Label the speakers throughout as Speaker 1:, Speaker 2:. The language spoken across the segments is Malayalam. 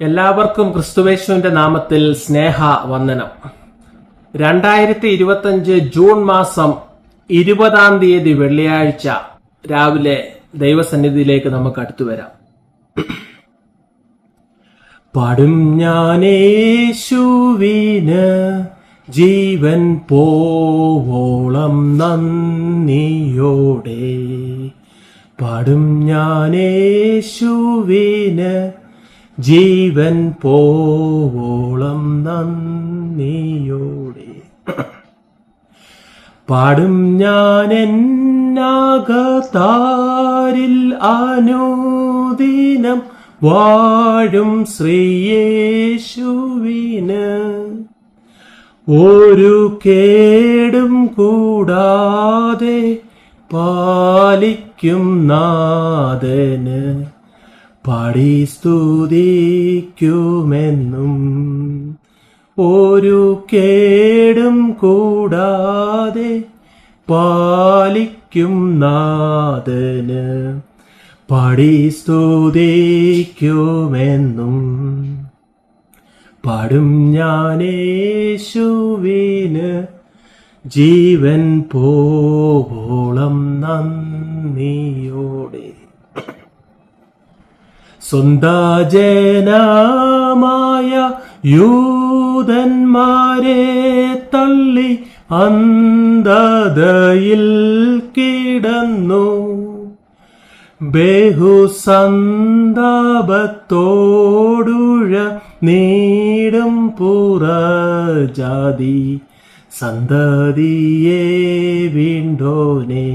Speaker 1: എല്ലാവർക്കും ക്രിസ്തുവേശുവിന്റെ നാമത്തിൽ സ്നേഹ വന്ദനം. രണ്ടായിരത്തി ഇരുപത്തഞ്ച് ജൂൺ മാസം ഇരുപതാം തീയതി വെള്ളിയാഴ്ച രാവിലെ ദൈവസന്നിധിയിലേക്ക് നമുക്ക് അടുത്തു വരാം. പാടും ഞാനേശുവിന് ജീവൻ പോവോളം നന്ദിയോടെ. പാടും ഞാനേശുവിന് ജീവൻ പോവോളം നന്ദിയോടെ. പാടും ഞാൻ എന്നാകതാരിൽ അനുദിനം വാഴും ശ്രീയേശുവിന്. ഒരു കേടും കൂടാതെ പാലിക്കും നാഥന്. പാടി സ്തുതിക്കുമെന്നും ഒരു കേടും കൂടാതെ പാലിക്കും നാഥന് പാടി സ്തുതിക്കുമെന്നും പാടും ഞാനേശുവിന് ജീവൻ പോവോളം നന്ദിയോടെ സ്വന്ത ജനമായ യൂതന്മാരെ തള്ളി അന്ധതയിൽ കിടന്നു. ബഹുസന്താപത്തോടുഴ നീടും പുറജാതി സന്തതിയെ വീണ്ടോനേ.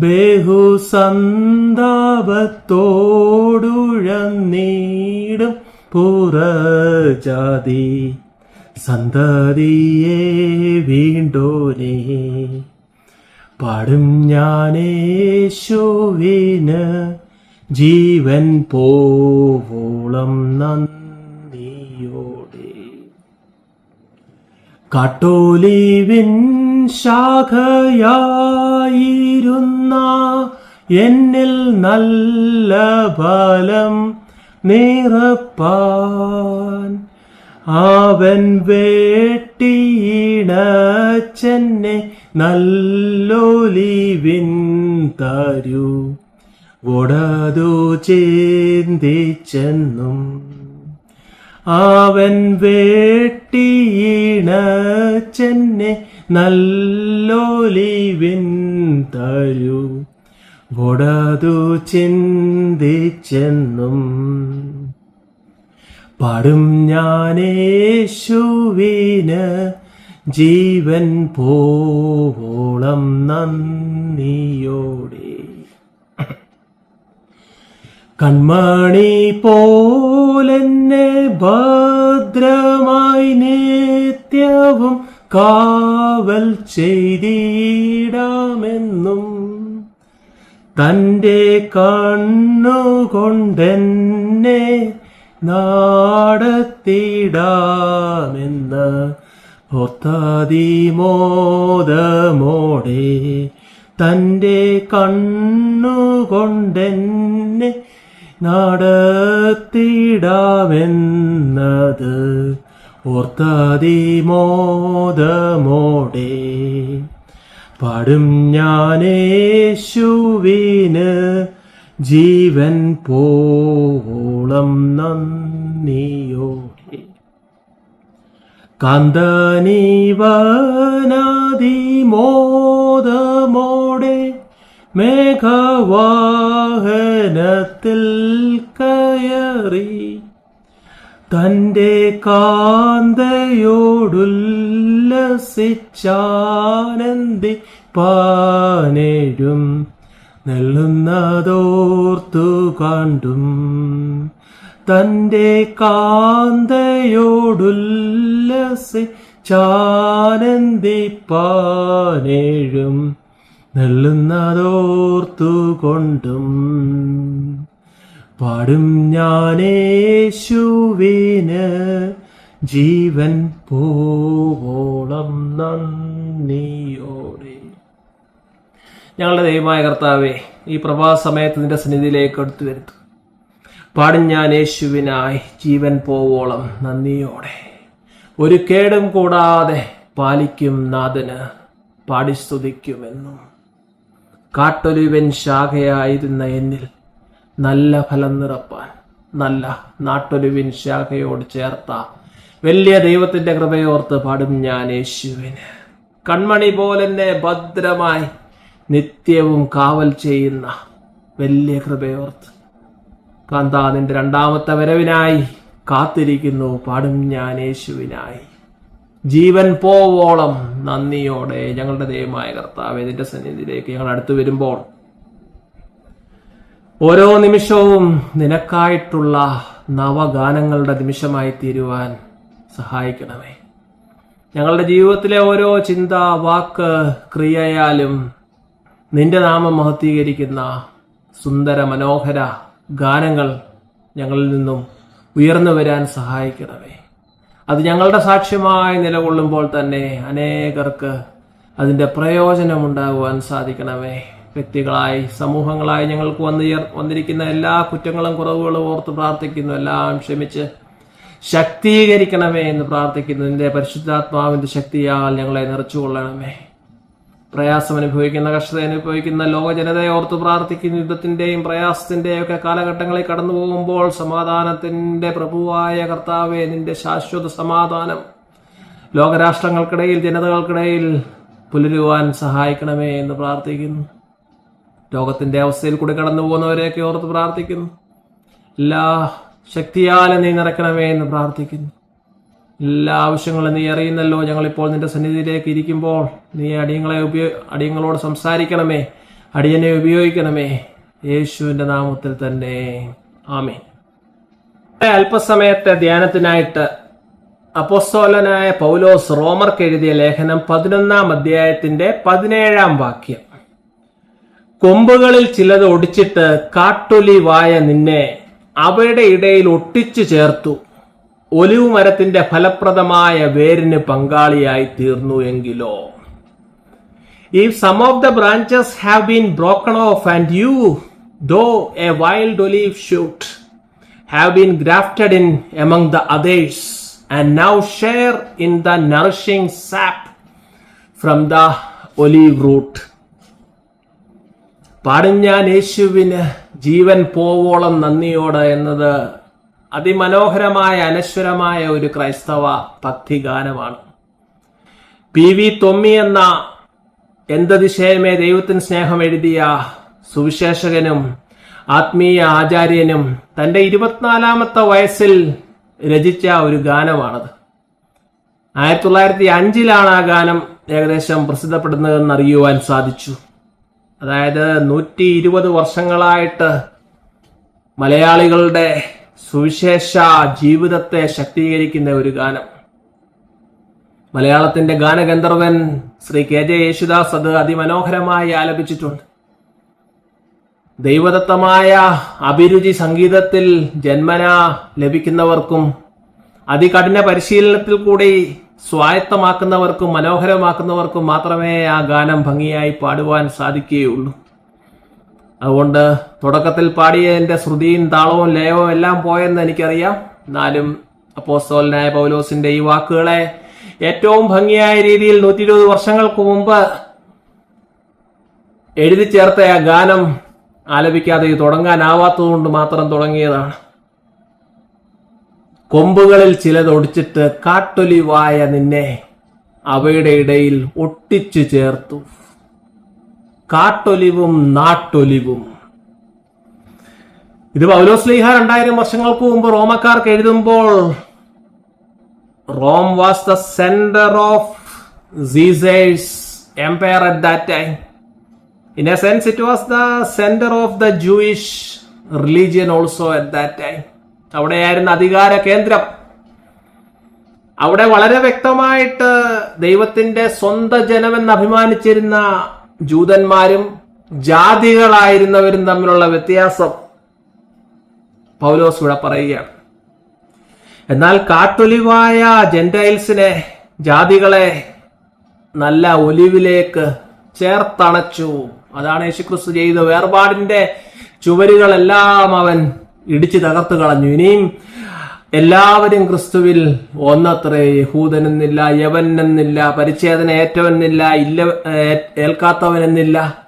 Speaker 1: ബഹുസന്താപത്തോടുഴന്നീടും പുറജാതി. സന്തതിയെ വീണ്ടോനേ. പാടും ഞാനേശുവിന് ജീവൻ പോവോളം നന്ദിയോടെ. കാട്ടോലിവിൻ ശാഖയായിരുന്ന എന്നിൽ നല്ല ഫലം നിറപ്പാൻ. അവൻ വേട്ടിയിണച്ചെന്നെ നല്ലൊലിവിൻ തരൂ. ഒടതു ചിന്തിച്ചെന്നും അവൻ വേട്ടിയിണച്ചെന്നെ നല്ലൊലിവിൻ തരൂ. ഒടതു ചിന്തിച്ചെന്നും പാടും ഞാനേശുവിന് ജീവൻ പോവോളം നന്ദിയോടെ. കൺമണി പോലെന്നെ ഭദ്രമായി നിത്യവും കാവൽ ചെയ്തിടാമെന്നും തന്റെ കണ്ണുകൊണ്ടെന്നെ നാടത്തിടാമെന്ന് ഒത്തതിമോദമോടെ തന്റെ കണ്ണുകൊണ്ടെന്നെ നടത്തിടാമെന്നത് ഓർത്തതിമോദമോടെ പാടും ഞാനേശുവിന് ജീവൻ പോളം നന്ദിയോടെ. കാന്തനീവനാദിമോദമോടെ മേഘവാഹനത്തിൽ കയറി തന്റെ കാന്തയോടുല്ലസിച്ചാനന്ദി പാനേഴും നെല്ലുന്നതോർത്തു കണ്ടും തന്റെ കാന്തയോടുല്ലസിച്ചാനന്ദി പാനേഴും നെല്ലുന്നതോർത്തു കൊണ്ടും പാടും ഞാനേശുവിന് ജീവൻ പോവോളം നന്ദിയോടെ. ഞങ്ങളുടെ ദൈവമായ കർത്താവെ ഈ പ്രഭാത സമയത്ത് നിന്റെ സന്നിധിയിലേക്ക് എടുത്തു വരുത്തു. പാടും ഞാൻ യേശുവിനായി ജീവൻ പോവോളം നന്ദിയോടെ. ഒരു കേടും കൂടാതെ പാലിക്കും നാഥന് പാടി സ്തുതിക്കുമെന്നും കാട്ടൊലിവൻ ശാഖയായിരുന്ന എന്നിൽ നല്ല ഫലം നിറപ്പാൻ നല്ല നാട്ടൊരുവിൻ ശാഖയോട് ചേർത്ത വലിയ ദൈവത്തിന്റെ കൃപയോർത്ത് പാടും ഞാൻ യേശുവിന്. കൺമണി പോലെന്നെ ഭദ്രമായി നിത്യവും കാവൽ ചെയ്യുന്ന വലിയ കൃപയോർത്ത് കാന്താ നിന്റെ രണ്ടാമത്തെ വരവിനായി കാത്തിരിക്കുന്നു പാടും ഞാൻ യേശുവിനായി. ജീവൻ പോവോളം നന്ദിയോടെ ഞങ്ങളുടെ ദൈവമായ കർത്താവ് ഇതിന്റെ സന്നിധിയിലേക്ക് ഞങ്ങൾ അടുത്തു വരുമ്പോൾ ഓരോ നിമിഷവും നിനക്കായിട്ടുള്ള നവഗാനങ്ങളുടെ നിമിഷമായി തീരുവാൻ സഹായിക്കണമേ. ഞങ്ങളുടെ ജീവിതത്തിലെ ഓരോ ചിന്ത വാക്ക് ക്രിയയാലും നിന്റെ നാമം മഹത്വീകരിക്കുന്ന സുന്ദര മനോഹര ഗാനങ്ങൾ ഞങ്ങളിൽ നിന്നും ഉയർന്നു വരാൻ സഹായിക്കണമേ. അത് ഞങ്ങളുടെ സാക്ഷ്യമായി നിലകൊള്ളുമ്പോൾ തന്നെ അനേകർക്ക് അതിന്റെ പ്രയോജനമുണ്ടാകുവാൻ സാധിക്കണമേ. വ്യക്തികളായി സമൂഹങ്ങളായി ഞങ്ങൾക്ക് വന്നു വന്നിരിക്കുന്ന എല്ലാ കുറ്റങ്ങളും കുറവുകളും ഓർത്ത് പ്രാർത്ഥിക്കുന്നു. എല്ലാം ക്ഷമിച്ച് ശക്തീകരിക്കണമേ എന്ന് പ്രാർത്ഥിക്കുന്നു. നിന്റെ പരിശുദ്ധാത്മാവിന്റെ ശക്തിയാൽ ഞങ്ങളെ നിറച്ചുകൊള്ളണമേ. പ്രയാസം അനുഭവിക്കുന്ന കഷ്ടത അനുഭവിക്കുന്ന ലോക ജനതയെ ഓർത്ത് പ്രാർത്ഥിക്കുന്ന. യുദ്ധത്തിന്റെയും പ്രയാസത്തിന്റെയും ഒക്കെ കാലഘട്ടങ്ങളിൽ കടന്നു പോകുമ്പോൾ സമാധാനത്തിന്റെ പ്രഭുവായ കർത്താവെ നിന്റെ ശാശ്വത സമാധാനം ലോകരാഷ്ട്രങ്ങൾക്കിടയിൽ ജനതകൾക്കിടയിൽ പുലരുവാൻ സഹായിക്കണമേ എന്ന് പ്രാർത്ഥിക്കുന്നു. ലോകത്തിന്റെ അവസ്ഥയിൽ കൂടി കടന്നു പോകുന്നവരെയൊക്കെ ഓർത്ത് പ്രാർത്ഥിക്കുന്നു. എല്ലാ ശക്തിയാലും നീ നിറയ്ക്കണമേ എന്ന് പ്രാർത്ഥിക്കുന്നു. എല്ലാ ആവശ്യങ്ങളും നീ അറിയുന്നല്ലോ. ഞങ്ങളിപ്പോൾ നിന്റെ സന്നിധിയിലേക്ക് ഇരിക്കുമ്പോൾ നീ അടിയങ്ങളെ ഉപയോ അടിയങ്ങളോട് സംസാരിക്കണമേ. അടിയനെ ഉപയോഗിക്കണമേ. യേശുവിന്റെ നാമത്തിൽ തന്നെ. ആമേ അല്പസമയത്തെ ധ്യാനത്തിനായിട്ട് അപ്പോസ്തോലനായ പൗലോസ് റോമർക്ക് എഴുതിയ ലേഖനം പതിനൊന്നാം അധ്യായത്തിന്റെ പതിനേഴാം വാക്യം. കൊമ്പുകളിൽ ചിലത് ഒടിച്ചിട്ട് കാട്ടൊലി വായ നിന്നെ അവയുടെ ഇടയിൽ ഒട്ടിച്ചു ചേർത്തു ഒലിവ് മരത്തിന്റെ ഫലപ്രദമായ വേരിന് പങ്കാളിയായി തീർന്നു എങ്കിലോ If some of the branches have been broken off and you, though a wild olive shoot, have been grafted in among the others and now share in the nourishing sap from the olive root. പാടിഞ്ഞാൻ യേശുവിന് ജീവൻ പോവോളം നന്ദിയോട് എന്നത് അതിമനോഹരമായ അനശ്വരമായ ഒരു ക്രൈസ്തവ ഭക്തിഗാനമാണ്. പി വി തൊമ്മി എന്ന എന്തതിശയമേ ദൈവത്തിന് സ്നേഹം എഴുതിയ സുവിശേഷകനും ആത്മീയ ആചാര്യനും തന്റെ ഇരുപത്തിനാലാമത്തെ വയസ്സിൽ രചിച്ച ഒരു ഗാനമാണത്. ആയിരത്തി തൊള്ളായിരത്തി അഞ്ചിലാണ് ആ ഗാനം ഏകദേശം പ്രസിദ്ധപ്പെടുന്നതെന്ന് അറിയുവാൻ സാധിച്ചു. അതായത് നൂറ്റി ഇരുപത് വർഷങ്ങളായിട്ട് മലയാളികളുടെ സുവിശേഷ ജീവിതത്തെ ശക്തീകരിക്കുന്ന ഒരു ഗാനം. മലയാളത്തിന്റെ ഗാനഗന്ധർവൻ ശ്രീ കെ ജെ യേശുദാസ് അത് അതിമനോഹരമായി ആലപിച്ചിട്ടുണ്ട്. ദൈവദത്തമായ അഭിരുചി സംഗീതത്തിൽ ജന്മന ലഭിക്കുന്നവർക്കും അതികഠിന പരിശീലനത്തിൽ കൂടി സ്വായത്തമാക്കുന്നവർക്കും മനോഹരമാക്കുന്നവർക്കും മാത്രമേ ആ ഗാനം ഭംഗിയായി പാടുവാൻ സാധിക്കുകയുള്ളൂ. അതുകൊണ്ട് തുടക്കത്തിൽ പാടിയതിന്റെ ശ്രുതിയും താളവും ലയവും എല്ലാം പോയെന്ന് എനിക്കറിയാം. എന്നാലും അപ്പോസ്തോലനായ പൗലോസിന്റെ ഈ വാക്കുകളെ ഏറ്റവും ഭംഗിയായ രീതിയിൽ നൂറ്റി ഇരുപത് വർഷങ്ങൾക്ക് മുമ്പ് എഴുതി ചേർത്ത ആ ഗാനം ആലപിക്കാതെ തുടങ്ങാനാവാത്തതുകൊണ്ട് മാത്രം തുടങ്ങിയതാണ്. കൊമ്പുകളിൽ ചിലതൊടിച്ചിട്ട് കാട്ടൊലിവായ നിന്നെ അവയുടെ ഇടയിൽ ഒട്ടിച്ചു ചേർത്തു. കാട്ടൊലിവും നാട്ടൊലിവും. ഇത് പൗലോസ്ലീഹ രണ്ടായിരം വർഷങ്ങൾക്ക് മുമ്പ് റോമക്കാർക്ക് എഴുതുമ്പോൾ Rome was the centre of Caesar's empire at that time. In a sense it was the centre of the Jewish religion also at that time. അവിടെയായിരുന്നു അധികാര കേന്ദ്രം. അവിടെ വളരെ വ്യക്തമായിട്ട് ദൈവത്തിന്റെ സ്വന്തം ജനമെന്ന് അഭിമാനിച്ചിരുന്ന ജൂതന്മാരും ജാതികളായിരുന്നവരും തമ്മിലുള്ള വ്യത്യാസം പൗലോസ് ഇവിടെ പറയുകയാണ്. എന്നാൽ കാട്ടൊലിവായ ജെന്റൈൽസിനെ ജാതികളെ നല്ല ഒലിവിലേക്ക് ചേർത്തണച്ചു. അതാണ് യേശുക്രിസ്തു ചെയ്ത വേർപാടിന്റെ ചുവരുകളെല്ലാം അവൻ ഇടിച്ചു തകർത്തു കളഞ്ഞു. ഇനിയും എല്ലാവരും ക്രിസ്തുവിൽ ഒന്നത്രേ. യഹൂദനെന്നില്ല യവനെന്നില്ല പരിച്ഛേദന ഏറ്റവനെന്നില്ല ഇല്ല ഏൽക്കാത്തവൻ എന്നില്ല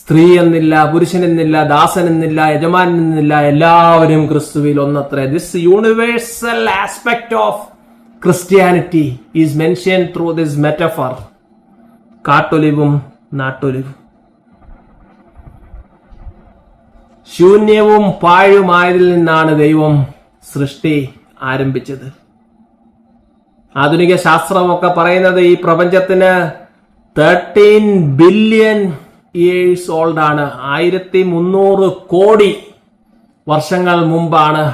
Speaker 1: സ്ത്രീ എന്നില്ല പുരുഷനെന്നില്ല ദാസനെന്നില്ല യജമാനെന്നില്ല എല്ലാവരും ക്രിസ്തുവിൽ ഒന്നത്രേ. This universal aspect of Christianity is mention through this metaphor കാട്ടൊലിവും നാട്ടൊലിവും. ശൂന്യവും പാഴുമായതിൽ നിന്നാണ് ദൈവം സൃഷ്ടി ആരംഭിച്ചത്. ആധുനിക ശാസ്ത്രമൊക്കെ പറയുന്നത് ഈ പ്രപഞ്ചത്തിന് തേർട്ടീൻ ബില്യൺ ഇയേഴ്സ് ഓൾഡ് ആണ്. ആയിരത്തി മുന്നൂറ് കോടി വർഷങ്ങൾ മുമ്പാണ്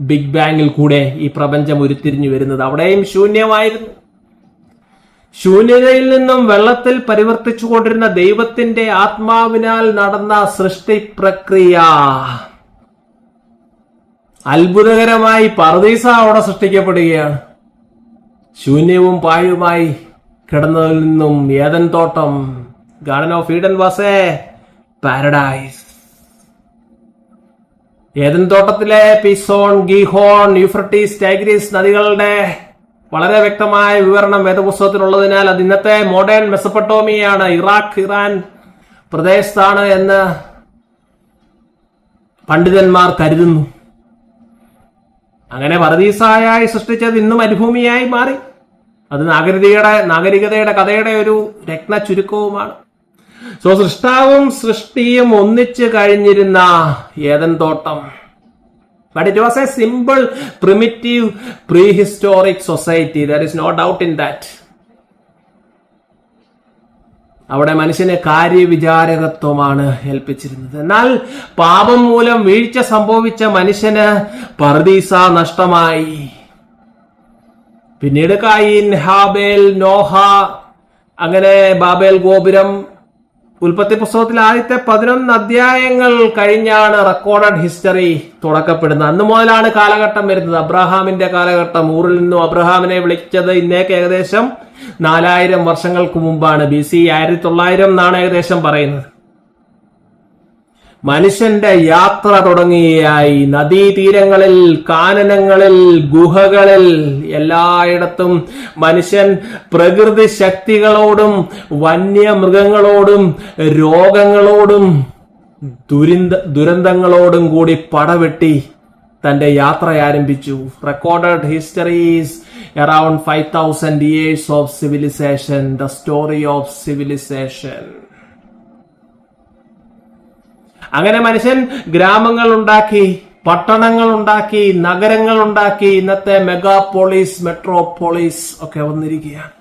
Speaker 1: ബിഗ് ബാങ്ങിൽ കൂടെ ഈ പ്രപഞ്ചം ഉരുത്തിരിഞ്ഞു വരുന്നത്. അവിടെയും ശൂന്യമായിരുന്നു. ശൂന്യതയിൽ നിന്നും വെള്ളത്തിൽ പരിവർത്തിച്ചുകൊണ്ടിരുന്ന ദൈവത്തിന്റെ ആത്മാവിനാൽ നടന്ന സൃഷ്ടി പ്രക്രിയ. അത്ഭുതകരമായി പർദീസ അവിടെ സൃഷ്ടിക്കപ്പെടുകയാണ്. ശൂന്യവും പാഴുമായി കിടന്നതിൽ നിന്നും ഏതൻ തോട്ടം. Garden of Eden was a paradise. ഏതൻ തോട്ടത്തിലെ പിസോൺ ഗീഹോൺ യുഫ്രട്ടീസ് ടൈഗ്രീസ് നദികളുടെ വളരെ വ്യക്തമായ വിവരണം വേദപുസ്തകത്തിലുള്ളതിനാൽ അത് ഇന്നത്തെ മോഡേൺ മെസ്സപ്പട്ടോമിയാണ് ഇറാഖ് ഇറാൻ പ്രദേശത്താണ് എന്ന് പണ്ഡിതന്മാർ കരുതുന്നു. അങ്ങനെ വറദീസായി സൃഷ്ടിച്ചത് ഇന്നും മരുഭൂമിയായി മാറി. അത് നാഗരികതയുടെ നാഗരികതയുടെ കഥയുടെ ഒരു രത്ന ചുരുക്കവുമാണ്. സോ സൃഷ്ടാവും സൃഷ്ടിയും ഒന്നിച്ചു കഴിഞ്ഞിരുന്ന ഏതൻ തോട്ടം? It was a simple primitive prehistoric society there is no doubt in that അവിടെ മനുഷ്യനെ കാര്യവിചാരകത്വമാണ് ഏൽപ്പിച്ചിരുന്നത്. എന്നാൽ പാപം മൂലം വീഴ്ച സംഭവിച്ച മനുഷ്യന് പർദീസ നഷ്ടമായി. പിന്നീട് കായിൻ ഹാബേൽ നോഹ അങ്ങനെ ബാബേൽ ഗോപുരം ഉൽപ്പത്തി പുസ്തകത്തിൽ ആദ്യത്തെ പതിനൊന്ന് അധ്യായങ്ങൾ കഴിഞ്ഞാണ് റെക്കോർഡഡ് ഹിസ്റ്ററി തുടക്കപ്പെടുന്നത്. അന്ന് മുതലാണ് കാലഘട്ടം വരുന്നത്. അബ്രഹാമിന്റെ കാലഘട്ടം. ഊറിൽ നിന്നും അബ്രഹാമിനെ വിളിച്ചത് ഇന്നേക്ക് ഏകദേശം നാലായിരം വർഷങ്ങൾക്ക് മുമ്പാണ്. ബി സി ആയിരത്തി തൊള്ളായിരം എന്നാണ് ഏകദേശം പറയുന്നത്. മനുഷ്യന്റെ യാത്ര തുടങ്ങിയായി നദീതീരങ്ങളിൽ കാനനങ്ങളിൽ ഗുഹകളിൽ എല്ലായിടത്തും മനുഷ്യൻ പ്രകൃതി ശക്തികളോടും വന്യമൃഗങ്ങളോടും രോഗങ്ങളോടും ദുരിന്ത ദുരന്തങ്ങളോടും കൂടി പടവെട്ടി തന്റെ യാത്ര ആരംഭിച്ചു. Recorded histories around five thousand years of civilization the story of civilization അങ്ങനെ മനുഷ്യൻ ഗ്രാമങ്ങൾ ഉണ്ടാക്കി പട്ടണങ്ങൾ ഉണ്ടാക്കി നഗരങ്ങൾ ഉണ്ടാക്കി ഇന്നത്തെ മെഗാപോളിസ് മെട്രോപോളിസ് ഒക്കെ വന്നിരിക്കുകയാണ്.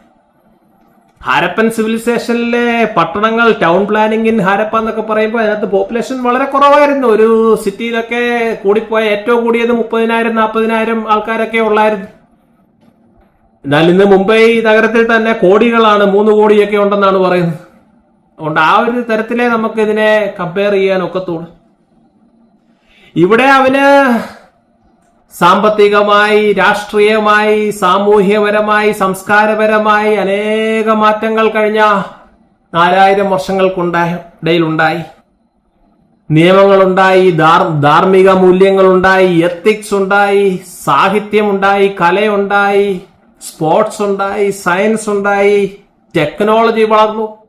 Speaker 1: ഹാരപ്പൻ സിവിലൈസേഷനിലെ പട്ടണങ്ങൾ ടൗൺ പ്ലാനിംഗ് ഇൻ ഹാരപ്പ എന്നൊക്കെ പറയുമ്പോൾ അതിനകത്ത് പോപ്പുലേഷൻ വളരെ കുറവായിരുന്നു. ഒരു സിറ്റിയിലൊക്കെ കൂടിപ്പോയ ഏറ്റവും കൂടിയത് മുപ്പതിനായിരം നാൽപ്പതിനായിരം ആൾക്കാരൊക്കെ ഉള്ളായിരുന്നു. എന്നാൽ ഇന്ന് മുംബൈ നഗരത്തിൽ തന്നെ കോടികളാണ് മൂന്ന് കോടിയൊക്കെ ഉണ്ടെന്നാണ് പറയുന്നത്. അതുകൊണ്ട് ആ ഒരു തരത്തിലേ നമുക്ക് ഇതിനെ കമ്പയർ ചെയ്യാൻ ഒക്കത്തുള്ളൂ ഇവിടെ അവന് സാമ്പത്തികമായി രാഷ്ട്രീയമായി സാമൂഹ്യപരമായി സംസ്കാരപരമായി അനേക മാറ്റങ്ങൾ കഴിഞ്ഞ നാലായിരം വർഷങ്ങൾക്കുണ്ടായ ഇടയിലുണ്ടായി. നിയമങ്ങളുണ്ടായി ധാർ- ധാർമ്മിക മൂല്യങ്ങളുണ്ടായി എത്തിക്സ് ഉണ്ടായി സാഹിത്യമുണ്ടായി കലയുണ്ടായി സ്പോർട്സ് ഉണ്ടായി സയൻസ് ഉണ്ടായി ടെക്നോളജി വളർന്നു.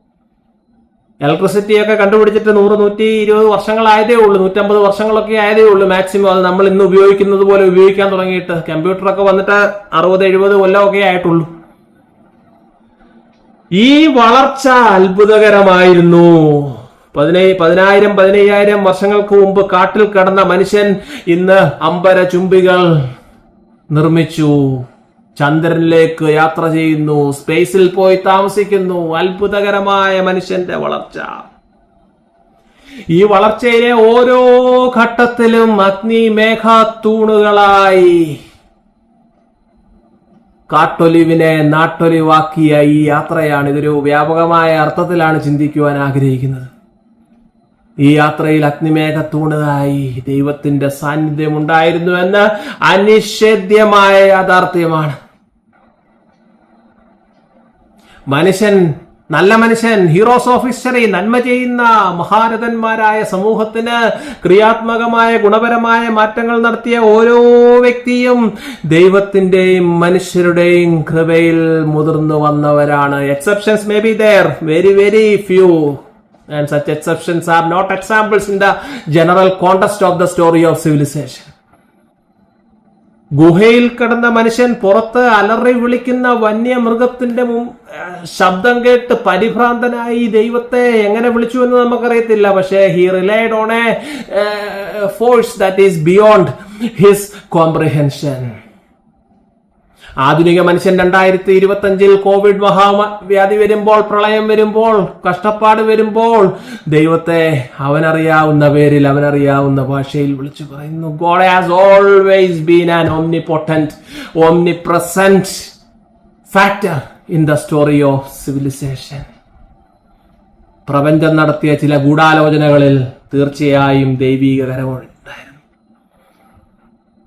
Speaker 1: ഇലക്ട്രിസിറ്റി ഒക്കെ കണ്ടുപിടിച്ചിട്ട് നൂറ് നൂറ്റി ഇരുപത് വർഷങ്ങളായതേ ഉള്ളൂ. നൂറ്റമ്പത് വർഷങ്ങളൊക്കെ ആയതേ ഉള്ളൂ മാക്സിമം അത് നമ്മൾ ഇന്ന് ഉപയോഗിക്കുന്നത് പോലെ ഉപയോഗിക്കാൻ തുടങ്ങിയിട്ട്. കമ്പ്യൂട്ടറൊക്കെ വന്നിട്ട് അറുപത് എഴുപത് കൊല്ലമൊക്കെ ആയിട്ടുള്ളൂ. ഈ വളർച്ച അത്ഭുതകരമായിരുന്നു. പതിനേ പതിനായിരം പതിനയ്യായിരം വർഷങ്ങൾക്ക് മുമ്പ് കാട്ടിൽ കിടന്ന മനുഷ്യൻ ഇന്ന് അമ്പര ചുംബികൾ നിർമ്മിച്ചു. ചന്ദ്രനിലേക്ക് യാത്ര ചെയ്യുന്നു. സ്പേസിൽ പോയി താമസിക്കുന്നു. അത്ഭുതകരമായ മനുഷ്യന്റെ വളർച്ച. ഈ വളർച്ചയിലെ ഓരോ ഘട്ടത്തിലും അഗ്നി മേഘാത്തൂണുകളായി കാട്ടൊലിവിനെ നാട്ടൊലിവാക്കിയ ഈ യാത്രയാണ് ഇതൊരു വ്യാപകമായ അർത്ഥത്തിലാണ് ചിന്തിക്കുവാൻ ആഗ്രഹിക്കുന്നത്. ഈ യാത്രയിൽ അഗ്നിമേഘത്തൂണായി ദൈവത്തിന്റെ സാന്നിധ്യം ഉണ്ടായിരുന്നു എന്ന് അനിഷേധ്യമായ യാഥാർത്ഥ്യമാണ്. മനുഷ്യൻ നല്ല മനുഷ്യൻ ഹീറോസ് ഓഫ് ഹിസ്റ്ററി നന്മ ചെയ്യുന്ന മഹാരഥന്മാരായ സമൂഹത്തിന് ക്രിയാത്മകമായ ഗുണപരമായ മാറ്റങ്ങൾ നടത്തിയ ഓരോ വ്യക്തിയും ദൈവത്തിന്റെയും മനുഷ്യരുടെയും കൃപയിൽ മുതിർന്നു വന്നവരാണ്. Exceptions may be there very very few and such exceptions are not examples in the general context of the story of civilization. ഗുഹയിൽ കിടന്ന മനുഷ്യൻ പുറത്ത് അലറി വിളിക്കുന്ന വന്യമൃഗത്തിന്റെ ശബ്ദം കേട്ട് പരിഭ്രാന്തനായി ദൈവത്തെ എങ്ങനെ വിളിച്ചു എന്ന് നമുക്കറിയത്തില്ല. പക്ഷേ he relied on a force that is beyond his comprehension ആധുനിക മനുഷ്യൻ രണ്ടായിരത്തി ഇരുപത്തി അഞ്ചിൽ കോവിഡ് മഹാവ്യാധി വരുമ്പോൾ പ്രളയം വരുമ്പോൾ കഷ്ടപ്പാട് വരുമ്പോൾ ദൈവത്തെ അവനറിയാവുന്ന പേരിൽ അവനറിയാവുന്ന ഭാഷയിൽ വിളിച്ചു പറയുന്നു God has always been an omnipotent omnipresent factor in the story of civilization പ്രപഞ്ചം നടത്തിയ ചില ഗൂഢാലോചനകളിൽ തീർച്ചയായും ദൈവീകരമുണ്ട്.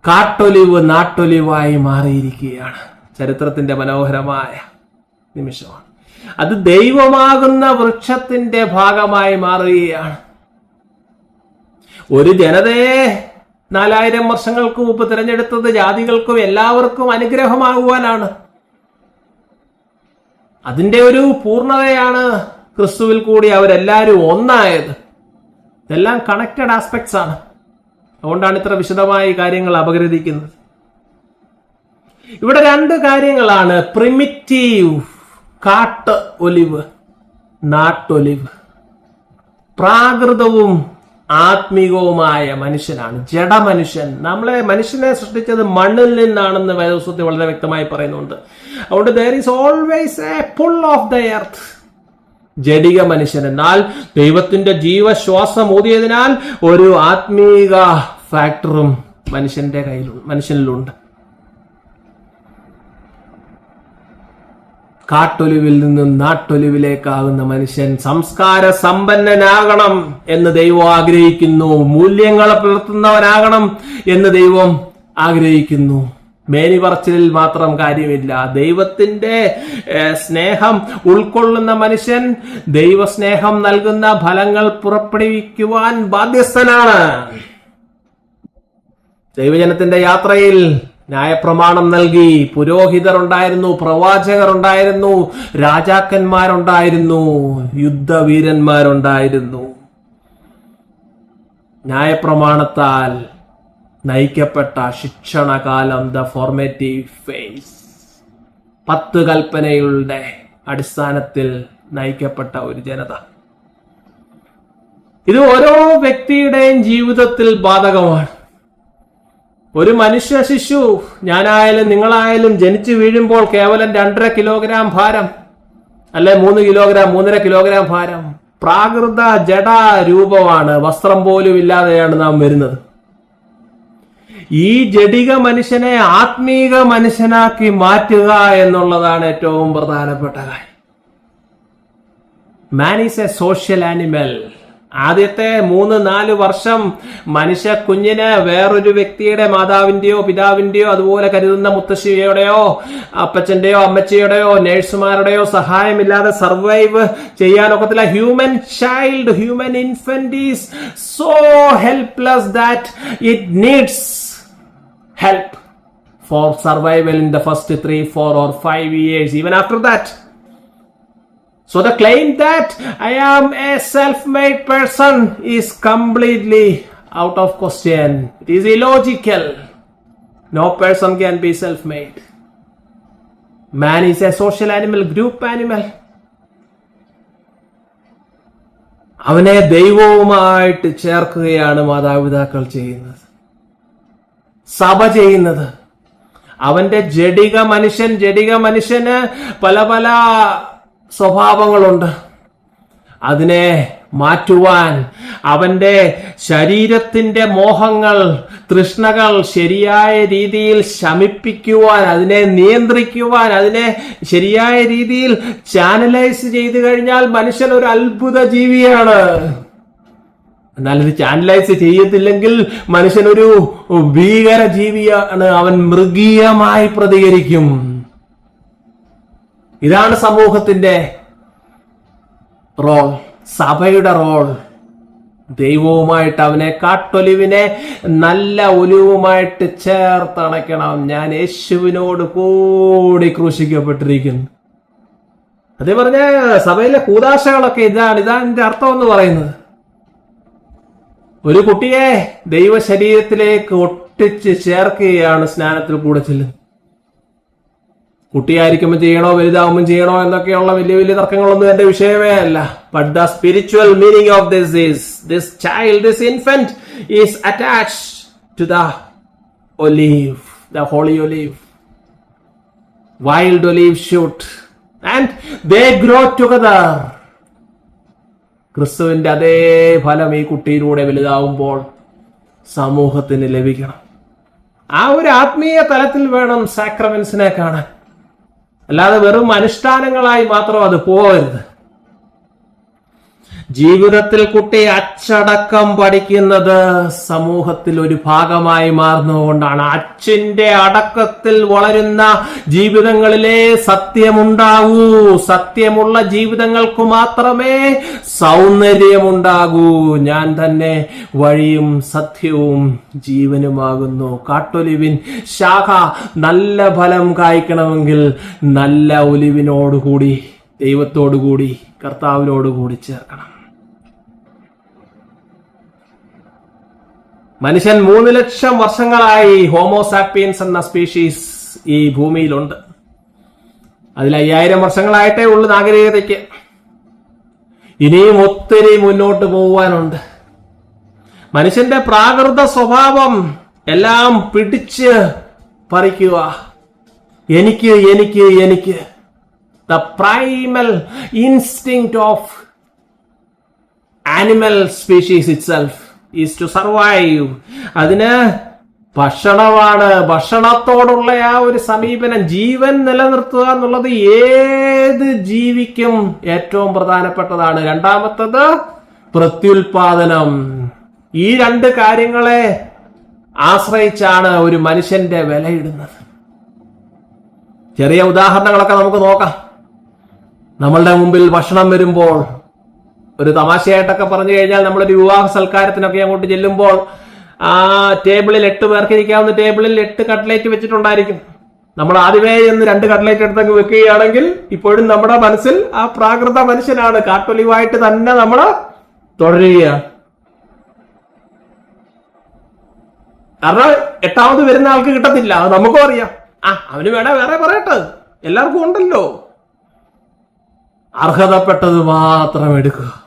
Speaker 1: കാട്ടൊലിവ് നാട്ടൊലിവായി മാറിയിരിക്കുകയാണ്. ചരിത്രത്തിന്റെ മനോഹരമായ നിമിഷമാണ്. അത് ദൈവമാകുന്ന വൃക്ഷത്തിന്റെ ഭാഗമായി മാറുകയാണ്. ഒരു ജനതയെ നാലായിരം വർഷങ്ങൾക്ക് മുമ്പ് തിരഞ്ഞെടുത്തത് ജാതികൾക്കും എല്ലാവർക്കും അനുഗ്രഹമാകുവാനാണ്. അതിന്റെ ഒരു പൂർണതയാണ് ക്രിസ്തുവിൽ കൂടി അവരെല്ലാവരും ഒന്നായത്. ഇതെല്ലാം കണക്റ്റഡ് ആസ്പെക്ട്സ് ആണ്. അതുകൊണ്ടാണ് ഇത്ര വിശദമായ കാര്യങ്ങൾ അപഗ്രഥിക്കുന്നത്. ഇവിടെ രണ്ട് കാര്യങ്ങളാണ്. പ്രിമിറ്റീവ് കാട്ട് ഒലിവ് നാട്ടൊലിവ്. പ്രാകൃതവും ആത്മീകവുമായ മനുഷ്യനാണ്. ജഡ മനുഷ്യൻ നമ്മളെ മനുഷ്യനെ സൃഷ്ടിച്ചത് മണ്ണിൽ നിന്നാണെന്ന് വേദോസ്വത്തിൽ വളരെ വ്യക്തമായി പറയുന്നുണ്ട്. അതുകൊണ്ട് there is always a pull of the earth ജഡിക മനുഷ്യൻ. എന്നാൽ ദൈവത്തിന്റെ ജീവശ്വാസം ഊതിയതിനാൽ ഒരു ആത്മീക ഫാക്ടറും മനുഷ്യന്റെ കയ്യിൽ മനുഷ്യനിലുണ്ട്. കാട്ടൊലിവിൽ നിന്നും നാട്ടൊലിവിലേക്കാകുന്ന മനുഷ്യൻ സംസ്കാര സമ്പന്നനാകണം എന്ന് ദൈവം ആഗ്രഹിക്കുന്നു. മൂല്യങ്ങളെ പുലർത്തുന്നവനാകണം എന്ന് ദൈവം ആഗ്രഹിക്കുന്നു. മേനി പറച്ചിലിൽ മാത്രം കാര്യമില്ല. ദൈവത്തിന്റെ സ്നേഹം ഉൾക്കൊള്ളുന്ന മനുഷ്യൻ ദൈവസ്നേഹം നൽകുന്ന ഫലങ്ങൾ പുറപ്പെടുവിക്കുവാൻ ബാധ്യസ്ഥനാണ്. ദൈവജനത്തിന്റെ യാത്രയിൽ ന്യായപ്രമാണം നൽകി പുരോഹിതർ ഉണ്ടായിരുന്നു പ്രവാചകർ ഉണ്ടായിരുന്നു രാജാക്കന്മാരുണ്ടായിരുന്നു യുദ്ധവീരന്മാരുണ്ടായിരുന്നു. ന്യായപ്രമാണത്താൽ നയിക്കപ്പെട്ട ശിക്ഷണകാലം ദ ഫോർമേറ്റീവ് ഫേസ്. പത്ത് കൽപ്പനകളുടെ അടിസ്ഥാനത്തിൽ നയിക്കപ്പെട്ട ഒരു ജനത. ഇത് ഓരോ വ്യക്തിയുടെയും ജീവിതത്തിൽ ബാധകമാണ്. ഒരു മനുഷ്യ ശിശു ഞാനായാലും നിങ്ങളായാലും ജനിച്ചു വീഴുമ്പോൾ കേവലം രണ്ടര കിലോഗ്രാം ഭാരം അല്ലെ മൂന്ന് കിലോഗ്രാം മൂന്നര കിലോഗ്രാം ഭാരം. പ്രാകൃത ജഡ രൂപമാണ്. വസ്ത്രം പോലും ഇല്ലാതെയാണ് നാം വരുന്നത്. ഈ ജഡിക മനുഷ്യനെ ആത്മീക മനുഷ്യനാക്കി മാറ്റുക എന്നുള്ളതാണ് ഏറ്റവും പ്രധാനപ്പെട്ട കാര്യം. Man is a social animal ആദ്യത്തെ മൂന്ന് നാല് വർഷം മനുഷ്യ കുഞ്ഞിന് വേറൊരു വ്യക്തിയുടെ മാതാവിന്റെയോ പിതാവിന്റെയോ അതുപോലെ കരുതുന്ന മുത്തശ്ശിയുടെയോ അപ്പച്ചന്റെയോ അമ്മച്ചിയുടെയോ നേഴ്സുമാരുടെയോ സഹായമില്ലാതെ സർവൈവ് ചെയ്യാൻ ചെയ്യാനൊക്കത്തില്ല human child human infant is so helpless that it needs help for survival in the first three, four, or five years, even after that. So the claim that I am a self-made person is completely out of question. It is illogical. No person can be self-made. Man is a social animal, group animal. അവനെ ദൈവവുമായിട്ട് ചേർക്കുകയാണ് മാതാപിതാക്കൾ ചെയ്യുന്നത് സഭ ചെയ്യുന്നത്. അവന്റെ ജഡിക മനുഷ്യൻ ജഡിക മനുഷ്യന് പല പല സ്വഭാവങ്ങളുണ്ട്. അതിനെ മാറ്റുവാൻ അവന്റെ ശരീരത്തിന്റെ മോഹങ്ങൾ തൃഷ്ണകൾ ശരിയായ രീതിയിൽ ശമിപ്പിക്കുവാൻ അതിനെ നിയന്ത്രിക്കുവാൻ അതിനെ ശരിയായ രീതിയിൽ ചാനലൈസ് ചെയ്തു കഴിഞ്ഞാൽ മനുഷ്യൻ ഒരു അത്ഭുത ജീവിയാണ്. എന്നാൽ ഇത് ചാനലൈസ് ചെയ്യത്തില്ലെങ്കിൽ മനുഷ്യനൊരു ഭീകര ജീവിയാണ് അവൻ മൃഗീയമായി പ്രതികരിക്കും. ഇതാണ് സമൂഹത്തിന്റെ റോൾ. സഭയുടെ റോൾ. ദൈവവുമായിട്ട് അവനെ കാട്ടൊലിവിനെ നല്ല ഒലിവുമായിട്ട് ചേർത്തണയ്ക്കണം. ഞാൻ യേശുവിനോട് കൂടി ക്രൂശിക്കപ്പെട്ടിരിക്കുന്നു. അതേ പറഞ്ഞ സഭയിലെ കൂതാശകളൊക്കെ ഇതാണ് ഇതാണ് എന്റെ അർത്ഥം എന്ന് പറയുന്നത്. ഒരു കുട്ടിയെ ദൈവ ശരീരത്തിലേക്ക് ഒട്ടിച്ച് ചേർക്കുകയാണ് സ്നാനത്തിൽ കൂടെ ചെല്ലുന്നത്. കുട്ടിയായിരിക്കുമ്പോൾ ചെയ്യണോ വലുതാവുമ്പോൾ ചെയ്യണോ എന്നൊക്കെയുള്ള വലിയ വലിയ തർക്കങ്ങളൊന്നും എന്റെ വിഷയമേ അല്ല. But the spiritual meaning of this is this child this infant is attached to the olive the holy olive wild olive shoot and they grow together ക്രിസ്തുവിന്റെ അതേ ഫലം ഈ കുട്ടിയിലൂടെ വലുതാവുമ്പോൾ സമൂഹത്തിന് ലഭിക്കണം. ആ ഒരു ആത്മീയ തലത്തിൽ വേണം സാക്രമെന്റ്സിനെ കാണാൻ. അല്ലാതെ വെറും അനുഷ്ഠാനങ്ങളായി മാത്രം അത് പോകരുത്. ജീവിതത്തിൽ കുട്ടി അച്ചടക്കം പഠിക്കുന്നത് സമൂഹത്തിൽ ഒരു ഭാഗമായി മാറുന്നതുകൊണ്ടാണ്. അച്ഛന്റെ അടക്കത്തിൽ വളരുന്ന ജീവിതങ്ങളിലെ സത്യമുണ്ടാകൂ. സത്യമുള്ള ജീവിതങ്ങൾക്ക് മാത്രമേ സൗന്ദര്യമുണ്ടാകൂ. ഞാൻ തന്നെ വഴിയും സത്യവും ജീവനുമാകുന്നു. കാട്ടൊലിവിൻ ശാഖ നല്ല ഫലം കായ്ക്കണമെങ്കിൽ നല്ല ഒലിവിനോടുകൂടി ദൈവത്തോടുകൂടി കർത്താവിനോടുകൂടി ചേർക്കണം. മനുഷ്യൻ മൂന്ന് ലക്ഷം വർഷങ്ങളായി ഹോമോസാപ്പിയൻസ് എന്ന സ്പീഷീസ് ഈ ഭൂമിയിലുണ്ട്. അതിൽ അയ്യായിരം വർഷങ്ങളായിട്ടേ ഉള്ളു നാഗരികതയ്ക്ക്. ഇനിയും ഒത്തിരി മുന്നോട്ട് പോകുവാനുണ്ട് മനുഷ്യന്റെ പ്രാകൃത സ്വഭാവം എല്ലാം പിടിച്ച് പറിക്കുക. എനിക്ക് എനിക്ക് എനിക്ക്. The primal instinct of animal species itself is to survive അതിന് ഭക്ഷണമാണ്. ഭക്ഷണത്തോടുള്ള ആ ഒരു സമീപനം ജീവൻ നിലനിർത്തുക എന്നുള്ളത് ഏത് ജീവിക്കും ഏറ്റവും പ്രധാനപ്പെട്ടതാണ്. രണ്ടാമത്തത് പ്രത്യുൽപാദനം. ഈ രണ്ട് കാര്യങ്ങളെ ആശ്രയിച്ചാണ് ഒരു മനുഷ്യന്റെ വിലയിടുന്നത്. ചെറിയ ഉദാഹരണങ്ങളൊക്കെ നമുക്ക് നോക്കാം. നമ്മളുടെ മുമ്പിൽ ഭക്ഷണം വരുമ്പോൾ ഒരു തമാശയായിട്ടൊക്കെ പറഞ്ഞു കഴിഞ്ഞാൽ നമ്മളൊരു വിവാഹ സൽക്കാരത്തിനൊക്കെ അങ്ങോട്ട് ചെല്ലുമ്പോൾ ആ ടേബിളിൽ എട്ട് പേർക്ക് ഇരിക്കാവുന്ന ടേബിളിൽ എട്ട് കട്ട്ലേറ്റ് വെച്ചിട്ടുണ്ടായിരിക്കും. നമ്മൾ ആദ്യമേ എന്ന് രണ്ട് കട്ട്ലേറ്റ് എടുത്തങ്ങ് വെക്കുകയാണെങ്കിൽ ഇപ്പോഴും നമ്മുടെ മനസ്സിൽ ആ പ്രാകൃത മനുഷ്യനാണ്. കാട്ടൊലിവായിട്ട് തന്നെ നമ്മൾ തുടരുകയാണ് കാരണം എട്ടാമത് വരുന്ന ആൾക്ക് കിട്ടത്തില്ല. അത് നമുക്കും അറിയാം. ആ അവന് വേണേ വേറെ പറയട്ടെ. എല്ലാവർക്കും ഉണ്ടല്ലോ. അർഹതപ്പെട്ടത് മാത്രം എടുക്കുക.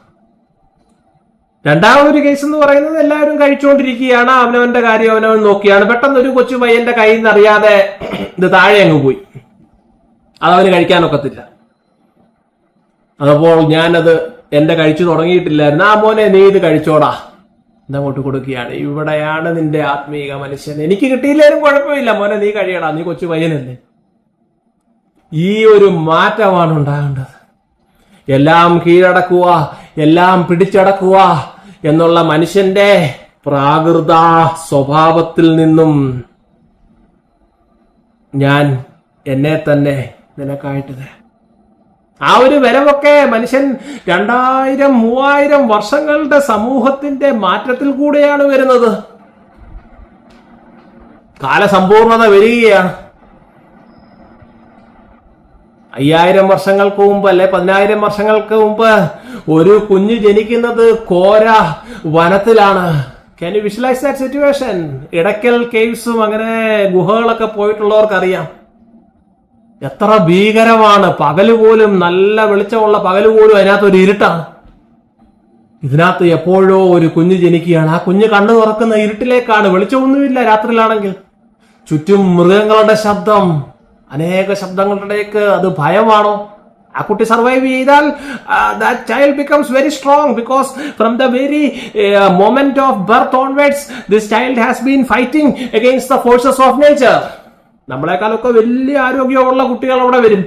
Speaker 1: രണ്ടാമതൊരു കേസ് എന്ന് പറയുന്നത് എല്ലാവരും കഴിച്ചുകൊണ്ടിരിക്കുകയാണ്. അവനവന്റെ കാര്യം അവനവൻ നോക്കിയാണ്. പെട്ടെന്ന് ഒരു കൊച്ചു പയ്യന്റെ കയ്യിൽ നിന്ന് അറിയാതെ ഇത് താഴെ അങ്ങ് പോയി. അതവന് കഴിക്കാനൊക്കത്തില്ല. അതപ്പോൾ ഞാനത് എന്റെ കഴിച്ചു തുടങ്ങിയിട്ടില്ലായിരുന്നു. ആ മോനെ നീ ഇത് കഴിച്ചോടാ. ഇതങ്ങോട്ട് കൊടുക്കുകയാണ്. ഇവിടെയാണ് നിന്റെ ആത്മീക മനുഷ്യൻ. എനിക്ക് കിട്ടിയില്ലായിരുന്നു കുഴപ്പമില്ല. മോനെ നീ കഴിയടാ. നീ കൊച്ചു പയ്യനല്ലേ. ഈ ഒരു മാറ്റമാണ് ഉണ്ടാകേണ്ടത്. എല്ലാം കീഴടക്കുക. എല്ലാം പിടിച്ചടക്കുക എന്നുള്ള മനുഷ്യന്റെ പ്രാകൃത സ്വഭാവത്തിൽ നിന്നും ഞാൻ എന്നെ തന്നെ നിനക്കായിട്ട് ആ ഒരു വരവൊക്കെ മനുഷ്യൻ രണ്ടായിരം മൂവായിരം വർഷങ്ങളുടെ സമൂഹത്തിന്റെ മാറ്റത്തിൽ കൂടെയാണ് വരുന്നത്. കാലസമ്പൂർണത വരികയാണ്. അയ്യായിരം വർഷങ്ങൾക്ക് മുമ്പ് അല്ലെ പതിനായിരം വർഷങ്ങൾക്ക് മുമ്പ് ഒരു കുഞ്ഞ് ജനിക്കുന്നത് കോര വനത്തിലാണ്. Can you visualise that situation Edakkal കേവ്സും അങ്ങനെ ഗുഹകളൊക്കെ പോയിട്ടുള്ളവർക്കറിയാം. എത്ര ഭീകരമാണ്. പകൽ പോലും നല്ല വെളിച്ചമുള്ള പകൽ പോലും അതിനകത്ത് ഒരു ഇരുട്ടാണ്. ഇതിനകത്ത് എപ്പോഴോ ഒരു കുഞ്ഞ് ജനിക്കുകയാണ്. ആ കുഞ്ഞ് കണ്ണു തുറക്കുന്ന ഇരുട്ടിലേക്കാണ്. വെളിച്ചമൊന്നുമില്ല രാത്രിയിലാണെങ്കിൽ. ചുറ്റും മൃഗങ്ങളുടെ ശബ്ദം. അനേക ശബ്ദങ്ങളുടെയൊക്കെ അത് ഭയമാണോ? ആ കുട്ടി സർവൈവ് ചെയ്താൽ that child becomes very strong because from the very moment of birth onwards this child has been fighting against the forces of nature നമ്മളെക്കാളൊക്കെ വലിയ ആരോഗ്യമുള്ള കുട്ടികൾ അവിടെ വരും.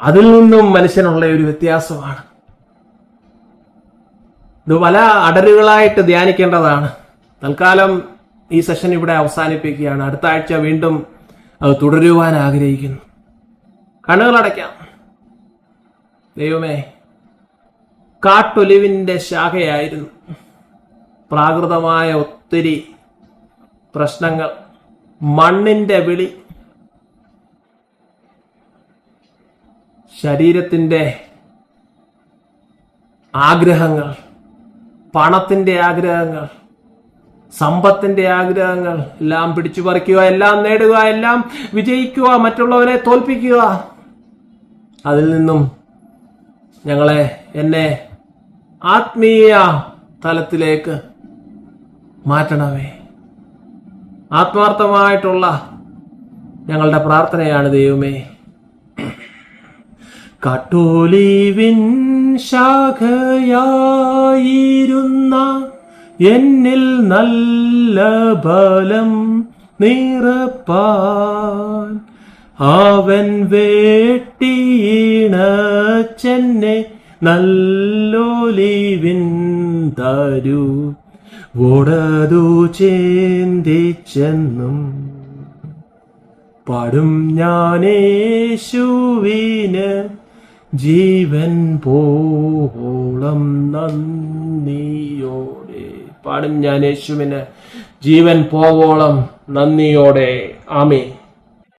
Speaker 1: അതിൽ നിന്നും മനുഷ്യനുള്ള ഒരു വ്യത്യാസമാണ്. ഇത് പല അടരുകളായിട്ട് ധ്യാനിക്കേണ്ടതാണ്. തൽക്കാലം ഈ സെഷൻ ഇവിടെ അവസാനിപ്പിക്കുകയാണ്. അടുത്ത ആഴ്ച വീണ്ടും അത് തുടരുവാൻ ആഗ്രഹിക്കുന്നു. കണ്ണുകളടയ്ക്കാം. ദൈവമേ കാട്ടൊലിവിന്റെ ശാഖയായിരുന്നു പ്രാകൃതമായ ഒത്തിരി പ്രശ്നങ്ങൾ. മണ്ണിന്റെ വിളി ശരീരത്തിന്റെ ആഗ്രഹങ്ങൾ പണത്തിന്റെ ആഗ്രഹങ്ങൾ സമ്പത്തിന്റെ ആഗ്രഹങ്ങൾ എല്ലാം പിടിച്ചു പറിക്കുക എല്ലാം നേടുക എല്ലാം വിജയിക്കുക മറ്റുള്ളവരെ തോൽപ്പിക്കുക. അതിൽ നിന്നും ഞങ്ങളെ എന്നെ ആത്മീയ തലത്തിലേക്ക് മാറ്റണമേ. ആത്മാർത്ഥമായിട്ടുള്ള ഞങ്ങളുടെ പ്രാർത്ഥനയാണ് ദൈവമേ. കട്ടോലിവിൻ ശാഖയായിരുന്ന എന്നിൽ നല്ല ബലം നിറപ്പാൻ അവൻ വേട്ടിയിണച്ചെന്നെ നല്ലോലിവിൻ തരൂ. ഓടതു ചേന്തിച്ചെന്നും പാടും ഞാനേശുവിന് ജീവൻ പോളം നന്ദിയോടെ. പാടും ഞാൻ യേശുവിന്. ജീവൻ പോവോളം നന്ദിയോടെ. ആമേ